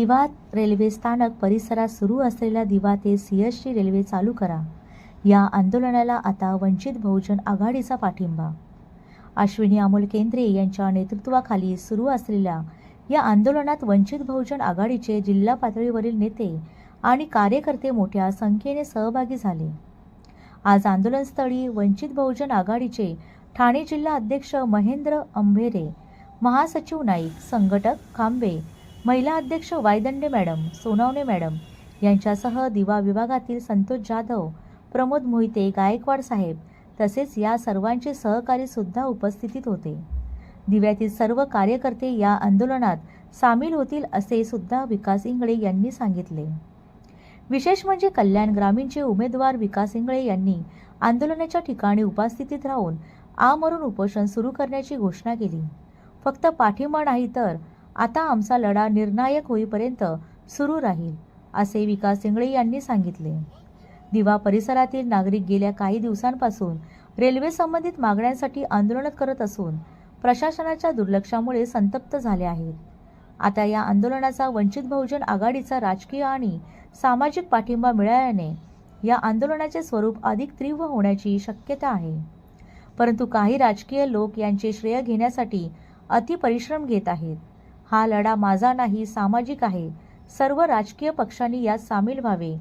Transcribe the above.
दिवा रेल्वे स्थानक परिसरात सुरू असलेल्या दिवा ते सीएसटी रेल्वे चालू करा. या आंदोलनाला आता वंचित बहुजन आघाडीचा पाठिंबा. अश्विनी अमोल केंद्रे यांच्या नेतृत्वाखाली सुरू असलेल्या या आंदोलनात वंचित बहुजन आघाडीचे जिल्हा पातळीवरील नेते आणि कार्यकर्ते मोठ्या संख्येने सहभागी झाले. आज आंदोलनस्थळी वंचित बहुजन आघाडीचे ठाणे जिल्हा अध्यक्ष महेंद्र अंभेरे महासचिव नाईक संघटक खांबे महिला अध्यक्ष वायदंडे मॅडम सोनावणे मॅडम यांच्यासह दिवा विभागातील संतोष जाधव प्रमोद मोहिते गायकवाड साहेब तसेच या सर्वांचे सहकारी सुद्धा उपस्थितीत होते. दिव्यातील सर्व कार्यकर्ते या आंदोलनात सामील होतील असे सुद्धा विकास इंगळे यांनी सांगितले. विशेष म्हणजे कल्याण ग्रामीणचे उमेदवार विकास इंगळे यांनी आंदोलनाच्या ठिकाणी उपस्थितीत राहून आमरून उपोषण सुरू करण्याची घोषणा केली. फक्त पाठिंबा नाही तर आता आमचा लढा निर्णायक होईपर्यंत सुरू राहील असे विकास इंगळे यांनी सांगितले. दिवा परिसरातील नागरिक गेल्या काही दिवसांपासून रेल्वे संबंधित मागण्यांसाठी आंदोलन करत असून प्रशासनाच्या दुर्लक्षामुळे संतप्त झाले आहेत. आता या आंदोलनाचा वंचित बहुजन आघाडीचा राजकीय आणि सामाजिक पाठिंबा मिळाल्याने या आंदोलनाचे स्वरूप अधिक तीव्र होण्याची शक्यता आहे. परंतु काही राजकीय लोक यांचे श्रेय घेण्यासाठी अतिपरिश्रम घेत आहेत. हा लढा माझा नाही सामाजिक आहे. सर्व राजकीय पक्षांनी यात सामील व्हावे.